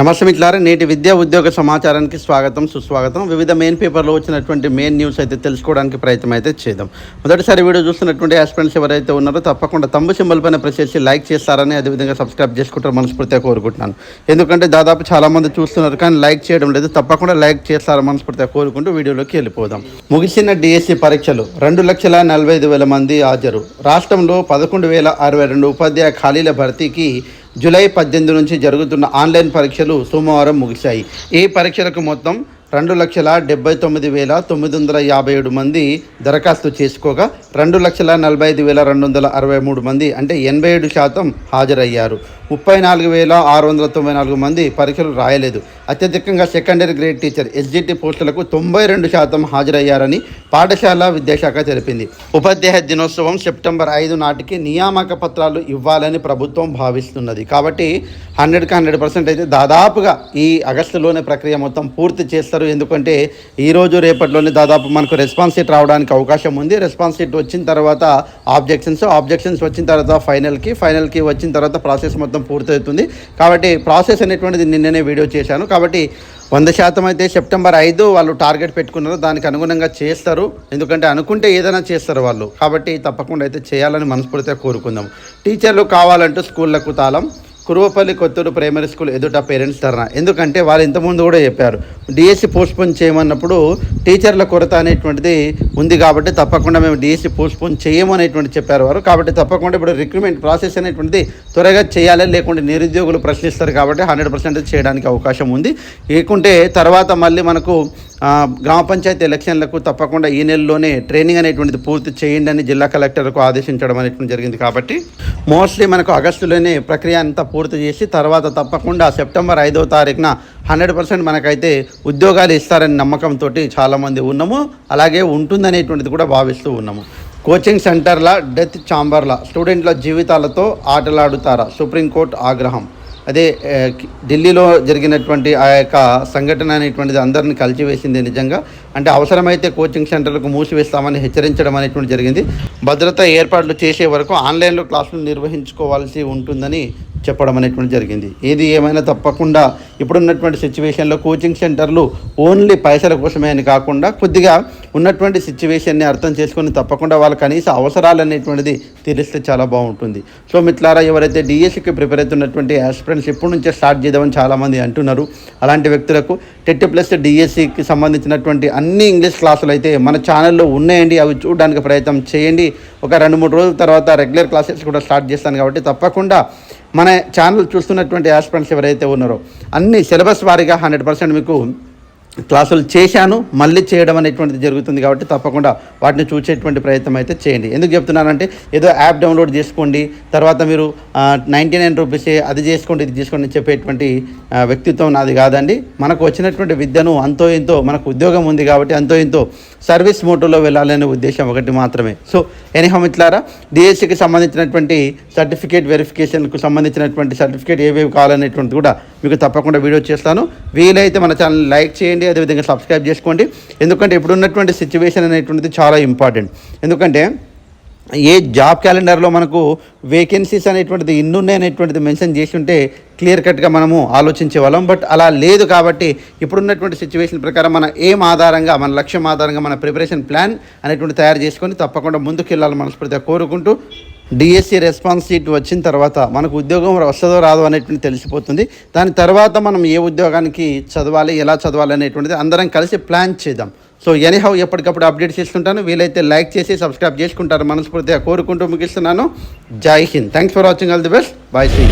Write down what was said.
నమస్తే మిత్రులారా నేటి విద్యా ఉద్యోగ సమాచారానికి స్వాగతం సుస్వాగతం. వివిధ మెయిన్ పేపర్లో వచ్చినటువంటి మెయిన్ న్యూస్ అయితే తెలుసుకోవడానికి ప్రయత్నం అయితే చేద్దాం. మొదటిసారి వీడియో చూస్తున్నటువంటి ఆస్పిరెంట్స్ ఎవరైతే ఉన్నారో తప్పకుండా తమ్ము సింబల్ పైన ప్రెస్ చేసి లైక్ చేస్తారని అదేవిధంగా సబ్స్క్రైబ్ చేసుకుంటారు మనస్ఫూర్తిగా కోరుకుంటున్నాను. ఎందుకంటే దాదాపు చాలామంది చూస్తున్నారు కానీ లైక్ చేయడం లేదు. తప్పకుండా లైక్ చేస్తారని మనస్ఫూర్తిగా కోరుకుంటూ వీడియోలోకి వెళ్ళిపోదాం. ముగిసిన డిఎస్సి పరీక్షలు రెండు లక్షల నలభై ఐదు వేల మంది హాజరు. రాష్ట్రంలో పదకొండు వేల అరవై రెండు ఉపాధ్యాయ ఖాళీల భర్తీకి జూలై పద్దెనిమిది నుంచి జరుగుతున్న ఆన్లైన్ పరీక్షలు సోమవారం ముగిశాయి. ఈ పరీక్షలకు మొత్తం రెండు లక్షల డెబ్బై తొమ్మిది వేల తొమ్మిది వందల యాభై ఏడు మంది దరఖాస్తు చేసుకోగా రెండు లక్షల నలభై ఐదు వేల రెండు వందల అరవై మూడు మంది అంటే ఎనభై ఏడు శాతం హాజరయ్యారు. ముప్పై నాలుగు వేల ఆరు వందల తొంభై నాలుగు మంది పరీక్షలు రాయలేదు. అత్యధికంగా సెకండరీ గ్రేడ్ టీచర్ ఎస్జిటి పోస్టులకు తొంభై రెండు శాతం హాజరయ్యారని పాఠశాల విద్యాశాఖ తెలిపింది. ఉపాధ్యాయ దినోత్సవం సెప్టెంబర్ ఐదు నాటికి నియామక పత్రాలు ఇవ్వాలని ప్రభుత్వం భావిస్తున్నది. కాబట్టి హండ్రెడ్కి హండ్రెడ్ పర్సెంట్ అయితే దాదాపుగా ఈ ఆగస్టులోనే ప్రక్రియ మొత్తం పూర్తి చేస్తారు. ఎందుకంటే ఈ రోజు రేపటిలోనే దాదాపు మనకు రెస్పాన్స్ షీట్ రావడానికి అవకాశం ఉంది. రెస్పాన్స్ షీట్ వచ్చిన తర్వాత ఆబ్జెక్షన్స్ ఆబ్జెక్షన్స్ వచ్చిన తర్వాత ఫైనల్కి ఫైనల్కి వచ్చిన తర్వాత ప్రాసెస్ మొత్తం పూర్తవుతుంది. కాబట్టి ప్రాసెస్ అనేటువంటిది నిన్ననే వీడియో చేశాను. కాబట్టి వంద శాతం అయితే సెప్టెంబర్ ఐదు వాళ్ళు టార్గెట్ పెట్టుకున్నారు. దానికి అనుగుణంగా చేస్తారు. ఎందుకంటే అనుకుంటే ఏదైనా చేస్తారు వాళ్ళు. కాబట్టి తప్పకుండా అయితే చేయాలని మనస్ఫూర్తిగా కోరుకుందాం. టీచర్లు కావాలంటూ స్కూళ్ళకు తాళం. కురువపల్లి కొత్తూరు ప్రైమరీ స్కూల్ ఎదుట పేరెంట్స్ ధర్నా. ఎందుకంటే వాళ్ళు ఇంతకుముందు కూడా చెప్పారు డిఎస్సి పోస్ట్పోన్ చేయమన్నప్పుడు టీచర్ల కొరత అనేటువంటిది ఉంది కాబట్టి తప్పకుండా మేము డిఎస్సి పోస్ట్పోన్ చేయము అనేటువంటి చెప్పారు వారు. కాబట్టి తప్పకుండా ఇప్పుడు రిక్రూట్మెంట్ ప్రాసెస్ అనేటువంటిది త్వరగా చేయాలి లేకుంటే నిరుద్యోగులు ప్రశ్నిస్తారు కాబట్టి హండ్రెడ్ పర్సెంట్ చేయడానికి అవకాశం ఉంది. లేకుంటే తర్వాత మళ్ళీ మనకు గ్రామ పంచాయతీ ఎలక్షన్లకు తప్పకుండా ఈ నెలలోనే ట్రైనింగ్ అనేటువంటిది పూర్తి చేయండి అని జిల్లా కలెక్టర్కు ఆదేశించడం అనేటువంటి జరిగింది కాబట్టి మోస్ట్లీ మనకు ఆగస్టులోనే ప్రక్రియ అంతా పూర్తి చేసి తర్వాత తప్పకుండా సెప్టెంబర్ ఐదవ తారీఖున హండ్రెడ్ పర్సెంట్ మనకైతే ఉద్యోగాలు ఇస్తారని నమ్మకంతో చాలామంది ఉన్నాము. అలాగే ఉంటుందనేటువంటిది కూడా భావిస్తూ ఉన్నాము. కోచింగ్ సెంటర్ల డెత్ ఛాంబర్ల స్టూడెంట్ల జీవితాలతో ఆటలాడుతారా? సుప్రీంకోర్టు ఆగ్రహం. అదే ఢిల్లీలో జరిగినటువంటి ఆ యొక్క సంఘటన అనేటువంటిది అందరిని కలిచివేసింది నిజంగా. అంటే అవసరమైతే కోచింగ్ సెంటర్లకు మూసివేస్తామని హెచ్చరించడం అనేటువంటి జరిగింది. భద్రత ఏర్పాట్లు చేసే వరకు ఆన్లైన్లో క్లాసులు నిర్వహించుకోవాల్సి ఉంటుందని చెప్పడం అనేటువంటి జరిగింది. ఏది ఏమైనా తప్పకుండా ఇప్పుడున్నటువంటి సిచ్యువేషన్లో కోచింగ్ సెంటర్లు ఓన్లీ పైసల కోసమే అని కాకుండా కొద్దిగా ఉన్నటువంటి సిచ్యువేషన్ని అర్థం చేసుకొని తప్పకుండా వాళ్ళ కనీస అవసరాలు అనేటువంటిది తెలిస్తే చాలా బాగుంటుంది. సో మిత్లారా ఎవరైతే డిఎస్సికి ప్రిపేర్ అవుతున్నటువంటి ఆస్పిరెంట్స్ ఇప్పటి నుంచే స్టార్ట్ చేద్దామని చాలామంది అంటున్నారు. అలాంటి వ్యక్తులకు టెట్ ప్లస్ డిఎస్సికి సంబంధించినటువంటి అన్ని ఇంగ్లీష్ క్లాసులు అయితే మన ఛానల్లో ఉన్నాయండి. అవి చూడడానికి ప్రయత్నం చేయండి. ఒక రెండు మూడు రోజుల తర్వాత రెగ్యులర్ క్లాసెస్ కూడా స్టార్ట్ చేస్తాను కాబట్టి తప్పకుండా మన ఛానల్ చూస్తున్నటువంటి ఆస్పిరెంట్స్ ఎవరైతే ఉన్నారో అన్ని సిలబస్ వారీగా హండ్రెడ్ పర్సెంట్ మీకు క్లాసులు చేశాను మళ్ళీ చేయడం అనేటువంటిది జరుగుతుంది కాబట్టి తప్పకుండా వాటిని చూసేటువంటి ప్రయత్నం అయితే చేయండి. ఎందుకు చెప్తున్నానంటే ఏదో యాప్ డౌన్లోడ్ చేసుకోండి తర్వాత మీరు నైంటీ నైన్ రూపీస్ అది చేసుకోండి ఇది చేసుకోండి అని చెప్పేటువంటి వ్యక్తిత్వం నాది కాదండి. మనకు వచ్చినటువంటి విద్యను అంతో ఇంతో మనకు ఉద్యోగం ఉంది కాబట్టి అంతో ఇంతో సర్వీస్ మోటోలో వెళ్ళాలనే ఉద్దేశం ఒకటి మాత్రమే. సో ఎనీహో మిత్లారా డిఎస్సికి సంబంధించినటువంటి సర్టిఫికేట్ వెరిఫికేషన్కు సంబంధించినటువంటి సర్టిఫికేట్ ఏవేవి కావాలనేటువంటిది కూడా మీకు తప్పకుండా వీడియో చేస్తాను. వీలైతే మన ఛానల్ లైక్ చేయండి చేయండి అదేవిధంగా సబ్స్క్రైబ్ చేసుకోండి. ఎందుకంటే ఇప్పుడున్నటువంటి సిచ్యువేషన్ అనేటువంటిది చాలా ఇంపార్టెంట్ ఎందుకంటే ఏ జాబ్ క్యాలెండర్లో మనకు వేకెన్సీస్ అనేటువంటిది ఇన్నున్నాయి అనేటువంటిది మెన్షన్ చేసి ఉంటే క్లియర్ కట్గా మనము ఆలోచించే వాళ్ళం. బట్ అలా లేదు కాబట్టి ఇప్పుడున్నటువంటి సిచ్యువేషన్ ప్రకారం మన ఏం ఆధారంగా మన లక్ష్యం ఆధారంగా మన ప్రిపరేషన్ ప్లాన్ అనేటువంటి తయారు చేసుకొని తప్పకుండా ముందుకు వెళ్ళాలని మనస్ఫూర్తిగా కోరుకుంటూ డిఎస్సి రెస్పాన్స్ షీట్ వచ్చిన తర్వాత మనకు ఉద్యోగం వస్తుందో రాదో అనేటువంటి తెలిసిపోతుంది. దాని తర్వాత మనం ఏ ఉద్యోగానికి చదవాలి ఎలా చదవాలి అనేటువంటిది అందరం కలిసి ప్లాన్ చేద్దాం. సో ఎనీహౌ ఎప్పటికప్పుడు అప్డేట్ చేస్తుంటాను. వీలైతే లైక్ చేసి సబ్స్క్రైబ్ చేసుకుంటారు మనస్ఫూర్తిగా కోరుకుంటూ ముగిస్తున్నాను. Jai Hind. Thanks for watching all the best bye see